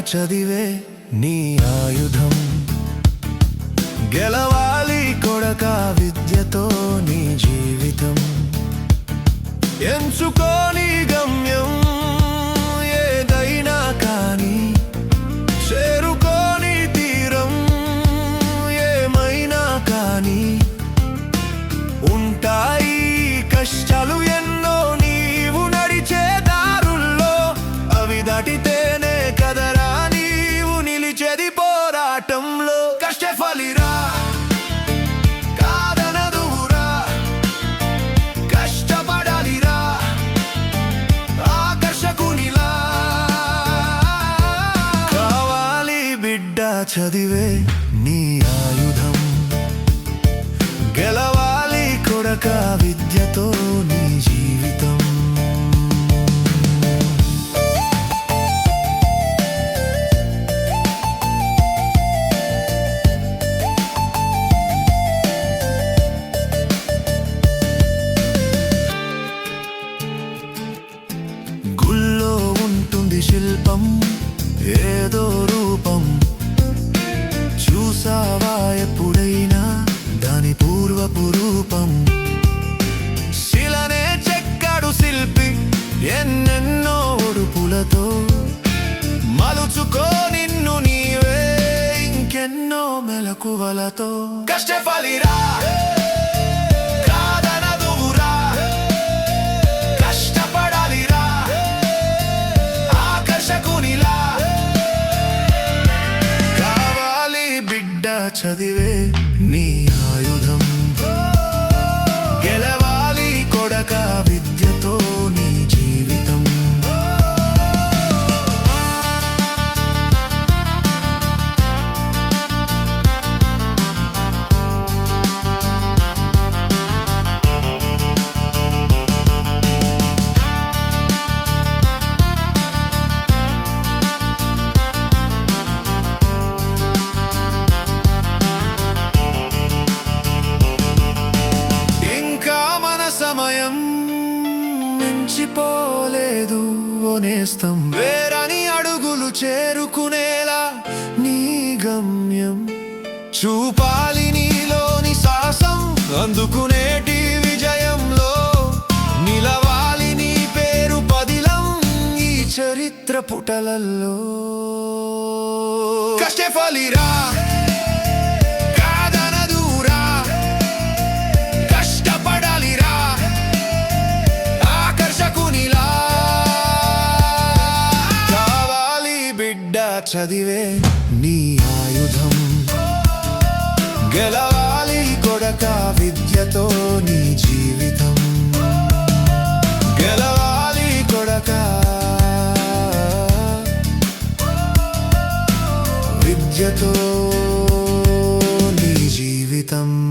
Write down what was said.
చదివే నీ ఆయుధం. గెలవాలి కొడక విద్యతో నీ జీవితం. ఎంచుకోని పోరాటంలో కష్ట ఫలిరా. కాదనదురా కష్టపడాలిరా. ఆకర్షకునిలా. కావాలి బిడ్డ చదివే నీ ఆయుధం. గెలవాలి కొడక విద్యతో నీ జీవితం. ఉంటుంది శిల్పం ఏదో రూపం. చూసావా ఎప్పుడైనా దాని పూర్వపు రూపం? శిలనే చెక్కాడు శిల్పి ఎన్నెన్నో ఉడుపులతో మలుచుకో నిన్ను నీవే ఇంకెన్నో మెలకువలతో. కష్టఫలిరా! బిడ్డ చదివే మించిపోలేదు ఓనేస్తం వేరని అడుగులు చేరుకునేలా నీ గమ్యం చూపాలి నీలోని సాసం అందుకునేటి విజయంలో నిలవాలి నీ పేరు పదిలం ఈ చరిత్ర పుటలల్లో. కష్టఫలిరా చదివే నీ ఆయుధం. గెలవాలి కొడక విద్యతో నీ జీవితం. గెలవాలి కొడక విద్యతో నీ జీవితం.